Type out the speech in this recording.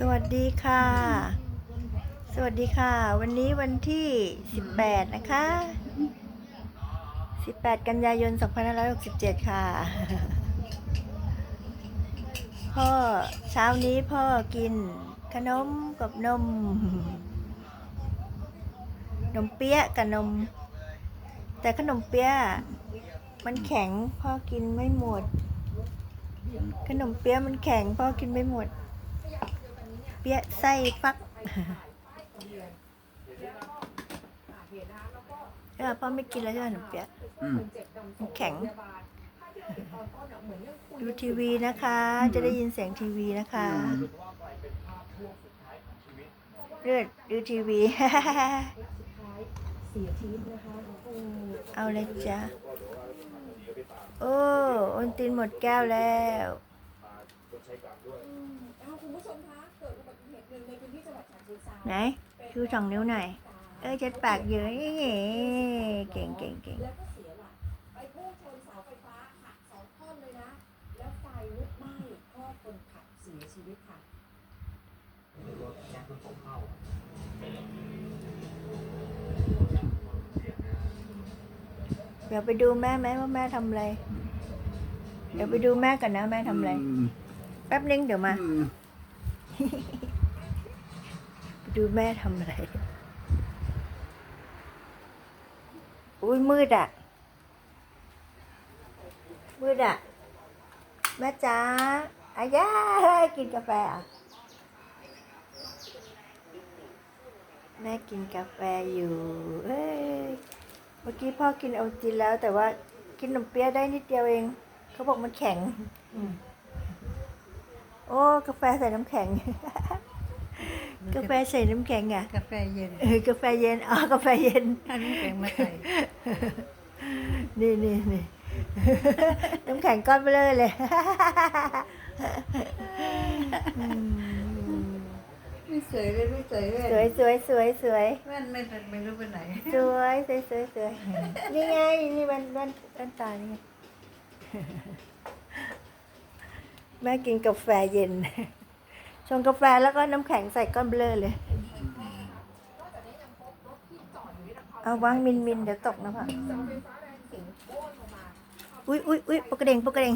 สวัสดีค่ะ สวัสดีค่ะ วันนี้วันที่ 18 นะคะ 18 กันยายน 2567 ค่ะ พ่อเช้านี้พ่อกินขนมกับนม นมเปี๊ยะกับนม แต่ขนมเปี๊ยะมันแข็งพ่อกินไม่หมด ขนมเปี๊ยะมันแข็งพ่อกินไม่หมด ปี๊ยะไส้ฟักเออพ่อไม่กินแล้วใช่ไหมขนมเปี๊ยะอืมมันแข็ง ดูทีวีนะคะ จะได้ยินเสียงทีวีนะคะ เลือดดูทีวี เอาเลยจ้ะโอ้โอนตินหมดแก้วแล้วคุณผู้ชมคะ ไหนชูสองนิ้วหน่อยเออเจ็ดปากเยอะเก่งเก่งเก่งแล้วก็เสียหลักไปพุ่งชนเสาไฟฟ้าหักสองท่อนเลยนะแล้วไฟลุกไหม้ครอบคนขับเสียชีวิตค่ะเดี๋ยวไปดูแม่ไหมว่าแม่ทำอะไร เดี๋ยวไปดูแม่กันนะแม่ทำอะไรมแป๊บนึงเดี๋ยวมาอืมไป ดูแม่ทำอะไร อุ้ยมืดอะมืดอะแม่จ๋าอายากินกาแฟอะ แม่กินกาแฟอยู่เอ้ย เมื่อกี้พ่อกินโอจินแล้ว แต่ว่ากินขนมเปี๊ยะได้นิดเดียวเอง เขาบอกมันแข็ง โอ้ กาแฟใส่น้ำแข็ง กาแฟใส่น้ำแข็งอะกาแฟเย็นเออกาแฟเย็นอ๋อกาแฟเย็นถ้าน้ำแข็งมาใส่นี่นี่นี่น้ำแข็งก้อนเบลอเลยไม่สวยเลยไม่สวยเลยสวยสวยสวยสวยแว่นไม่ทันไม่รู้ไปไหนสวยสวยสวยสวยนี่ไงนี่แว่นแว่นแว่นตานี่ไงแม่กินกาแฟเย็น ชงกาแฟแล้วก็น้ำแข็งใส่ก้อนเบลอเลย เอาวางมินมินเดี๋ยวตกนะพ่ออุ้ยอุ้ยอุ้ยปกกระเด้งปกกระเด้ง